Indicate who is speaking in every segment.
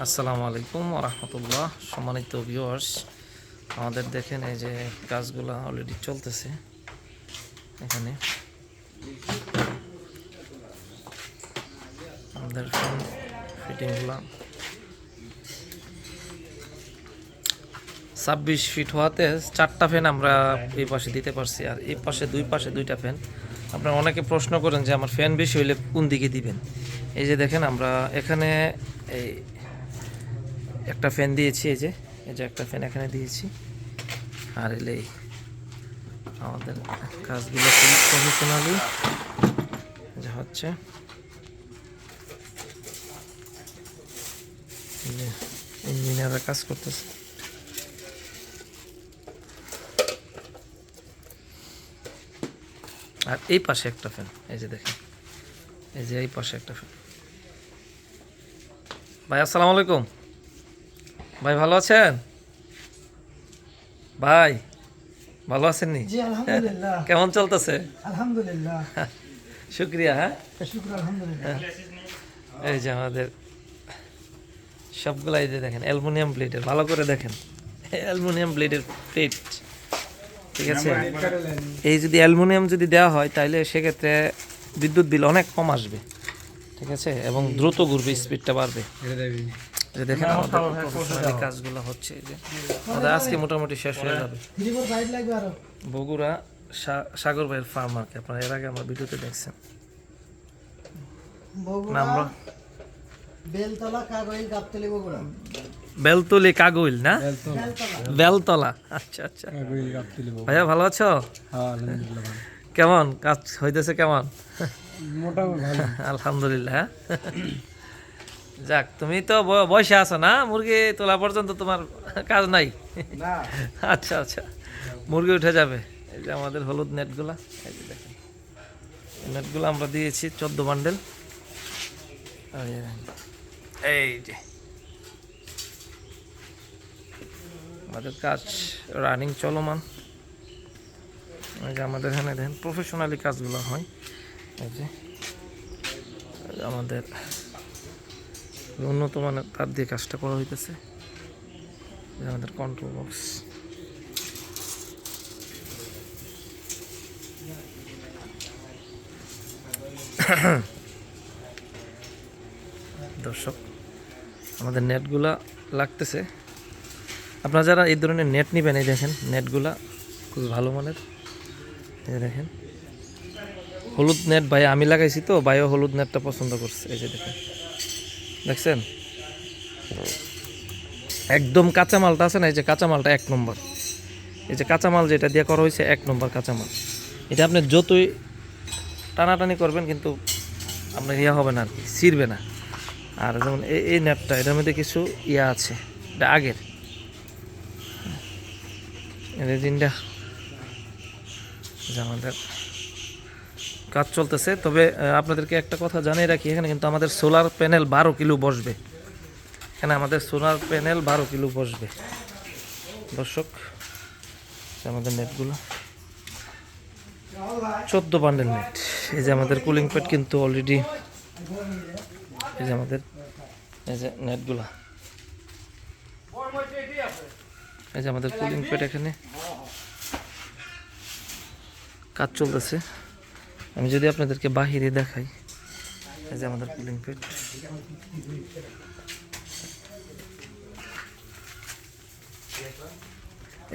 Speaker 1: আসসালামু আলাইকুম রহমতুল্লাহ। সম্মানিত ভিউয়ার্স আমাদের দেখেন এই যে কাজগুলো অলরেডি চলতেছে এখানে। আমাদের ফিটিংগুলো। ছাব্বিশ ফিট হওয়াতে চারটা ফ্যান আমরা এই পাশে দিতে পারছি, আর এই পাশে দুই পাশে দুইটা ফ্যান আপনারা অনেকে প্রশ্ন করেন যে আমার ফ্যান বেশি হইলে কোন দিকে দিবেন? এই যে দেখেন আমরা এখানে এই একটা ফ্যান দিয়েছি এই যে এই যে একটা ফ্যান এখানে দিয়েছি। আর এলে আমাদের কাজগুলো খুব প্রফেশনালি যে হচ্ছে। ইঞ্জিনিয়াররা কাজ করতেছে। আর এই পাশে একটা ফ্যান এই যে দেখেন। এই যে এই পাশে একটা ফ্যান ভাই, আসসালামু আলাইকুম। ভাই ভালো আছেন? ভাই ভালো আছেন নি কেমন চলতেছে?
Speaker 2: আলহামদুলিল্লাহ।
Speaker 1: শুক্রিয়া হ্যাঁ? এই যে আমাদের সবগুলাই যে দেখেন অ্যালুমিনিয়াম প্লেটের ভালো করে দেখেন। অ্যালুমিনিয়াম প্লেটের প্লেট ঠিক আছে? এই যদি অ্যালুমিনিয়াম যদি দেওয়া হয় তাহলে সেক্ষেত্রে বিদ্যুৎ বিল অনেক কম আসবে ঠিক আছে? এবং দ্রুত ঘুরবে স্পিডটা বাড়বে। যে দেখেন আমাদের professionally কাজগুলো হচ্ছে এই যে। আমাদের আজকে মোটামুটি শেষ হয়ে যাবে।
Speaker 2: আরও।
Speaker 1: বগুড়া সা- সাগর ভাইয়ের ফার্মারকে আপনারা এর আগে আমার ভিডিওতে দেখছেন। আমরা
Speaker 2: বেলতলা
Speaker 1: কাগইল না?
Speaker 2: বেলতলা।
Speaker 1: বেলতলা। আচ্ছা আচ্ছা। ভাইয়া ভালো আছো? কেমন? কাজ হইতেছে কেমন?
Speaker 2: মোটামুটি
Speaker 1: আলহামদুলিল্লাহ হ্যাঁ? যাক তুমি তো ব- বসে আছো না? মুরগি তোলা পর্যন্ত তোমার কাজ নাই? আচ্ছা আচ্ছা। মুরগি উঠে যাবে। এই যে আমাদের হলুদ নেটগুলা এই যে দেখেন। নেটগুলো আমরা দিয়েছি চোদ্দ বান্ডেল। এই যে আমাদের কাজ রানিং চলমান। এই যে আমাদের এখানে দেখেন প্রফেশনালি কাজগুলো হয়। এই যে আমাদের উন্নত মানের তার দিয়ে কাজটা করা হইতেছে। আমাদের কন্ট্রোল বক্স দর্শক, আমাদের নেটগুলা লাগতেছে। আপনারা যারা এই ধরনের নেট নেবেন, এই দেখেন, নেটগুলা খুব ভালো মানের। দেখেন। হলুদ নেট ভাই আমি লাগাইছি তো, ভাইও হলুদ নেটটা পছন্দ করছে। এই যে দেখেন। দেখছেন? একদম কাঁচামালটা আছে না, এই যে কাঁচামালটা এক নম্বর। এই যে কাঁচামাল যেটা দিয়ে করা হয়েছে, এক নম্বর কাঁচামাল। এটা আপনি যতই টানাটানি করবেন, কিন্তু আপনার ইয়া হবে না আর কি, ছিঁড়বে না। আর যেমন এই এই নেটটা এটার মধ্যে কিছু ইয়া আছে, এটা আগের। রেজিনটা যে আমাদের কাজ চলতেছে। তবে আপনাদেরকে একটা কথা জানিয়ে রাখি, এখানে কিন্তু আমাদের সোলার প্যানেল বারো কিলো বসবে। এখানে আমাদের সোলার প্যানেল বারো কিলো বসবে। দর্শক আমাদের নেটগুলো চোদ্দ বান্ডেল নেট এই যে আমাদের কুলিং প্যাড কিন্তু অলরেডি এই যে আমাদের, এই যে নেটগুলা এই যে আমাদের কুলিং প্যাড এখানে। কাজ চলতেছে। আমি যদি আপনাদেরকে বাহিরে দেখাই, এই যে আমাদের কুলিং প্যাড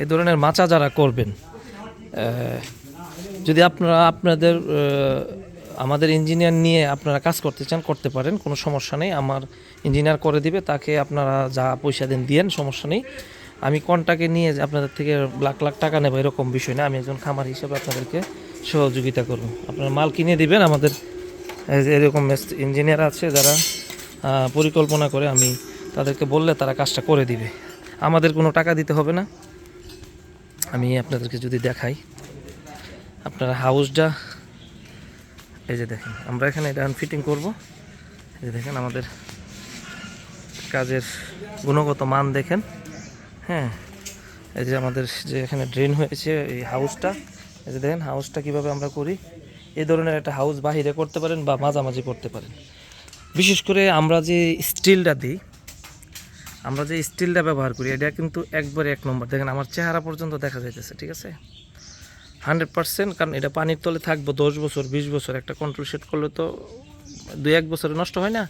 Speaker 1: এই ধরনের মাচা যারা করবেন যদি আপনারা আপনাদের আমাদের ইঞ্জিনিয়ার নিয়ে আপনারা কাজ করতে চান, করতে পারেন, কোনো সমস্যা নেই। আমার ইঞ্জিনিয়ার করে দিবে, তাকে আপনারা যা পয়সা দেন, দিয়েন, সমস্যা নেই। আমি কন্টাকে নিয়ে আপনাদের থেকে লাখ লাখ টাকা নেব, এরকম বিষয় না। আমি একজন খামার হিসেবে আপনাদেরকে সহযোগিতা করব। আপনারা মাল কিনে দিবেন, আমাদের এরকম ইঞ্জিনিয়ার আছে যারা পরিকল্পনা করে আমি তাদেরকে বললে তারা কাজটা করে দিবে। আমাদের কোনো টাকা দিতে হবে না। আমি আপনাদেরকে যদি দেখাই, আপনারা হাউসটা, এই যে দেখেন, আমরা এখানে এটা ফিটিং করব। এই যে দেখেন আমাদের কাজের গুণগত মান দেখেন। হ্যাঁ এই যে আমাদের যে এখানে ড্রেন হয়েছে এই হাউসটা। এই যে দেখেন হাউসটা কীভাবে আমরা করি? এ ধরনের একটা হাউস বাহিরে করতে পারেন বা মাঝামাঝি করতে পারেন। বিশেষ করে আমরা যে স্টিলটা দিই, আমরা যে স্টিলটা ব্যবহার করি, এটা কিন্তু একবারে এক নম্বর দেখেন আমার চেহারা পর্যন্ত দেখা যাইতেছে, ঠিক আছে? হান্ড্রেড পার্সেন্ট কারণ এটা পানির তলে থাকব দশ বছর, বিশ বছর, একটা কন্ট্রোল সেট করলে তো দুই এক বছরে নষ্ট হয় না।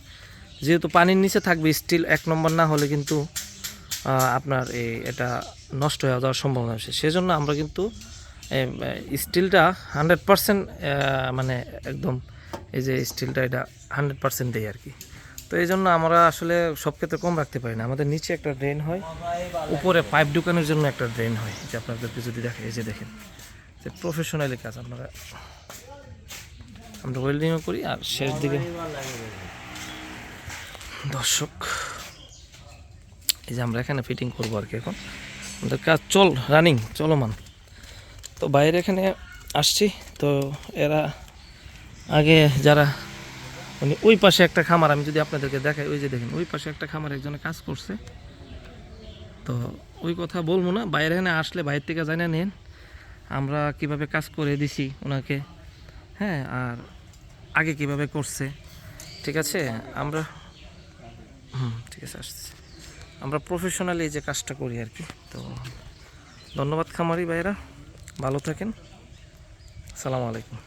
Speaker 1: যেহেতু পানির নিচে থাকবে স্টিল এক নম্বর না হলে কিন্তু আপনার এই এটা নষ্ট হয়ে যাওয়ার সম্ভাবনা আছে। সেজন্য আমরা কিন্তু স্টিলটা হান্ড্রেড পার্সেন্ট মানে একদম এই যে স্টিলটা এটা হান্ড্রেড পার্সেন্ট দেয় আর কি। তো এই জন্য আমরা আসলে সব ক্ষেত্রে কম রাখতে পারি না। আমাদের নিচে একটা ড্রেন হয়, উপরে পাইপ ঢুকানোর জন্য একটা ড্রেন হয়। যে আপনাদেরকে যদি দেখে, এই যে দেখেন, যে প্রফেশনালি কাজ আমরা আমরা ওয়েল্ডিংও করি আর শেষ দিকে দর্শক, এই যে আমরা এখানে ফিটিং করব আর কি এখন। আমাদের কাজ চল রানিং চলমান। তো বাইরে এখানে আসছি। তো এরা আগে যারা মানে ওই পাশে একটা খামার, আমি যদি আপনাদেরকে দেখাই, ওই যে দেখেন, ওই পাশে একটা খামার একজনে কাজ করছে। তো ওই কথা বলব না, বাইরে এখানে আসলে বাইরে থেকে জানা নেন, আমরা কীভাবে কাজ করে দিছি ওনাকে। হ্যাঁ আর আগে কীভাবে করছে, ঠিক আছে? আমরা হুম, ঠিক আছে, আসছি। আমরা প্রফেশনালি যে কাজটা করি আর কি, তো ধন্যবাদ খামারি ভাইরা। ভালো থাকেন। সালামু আলাইকুম।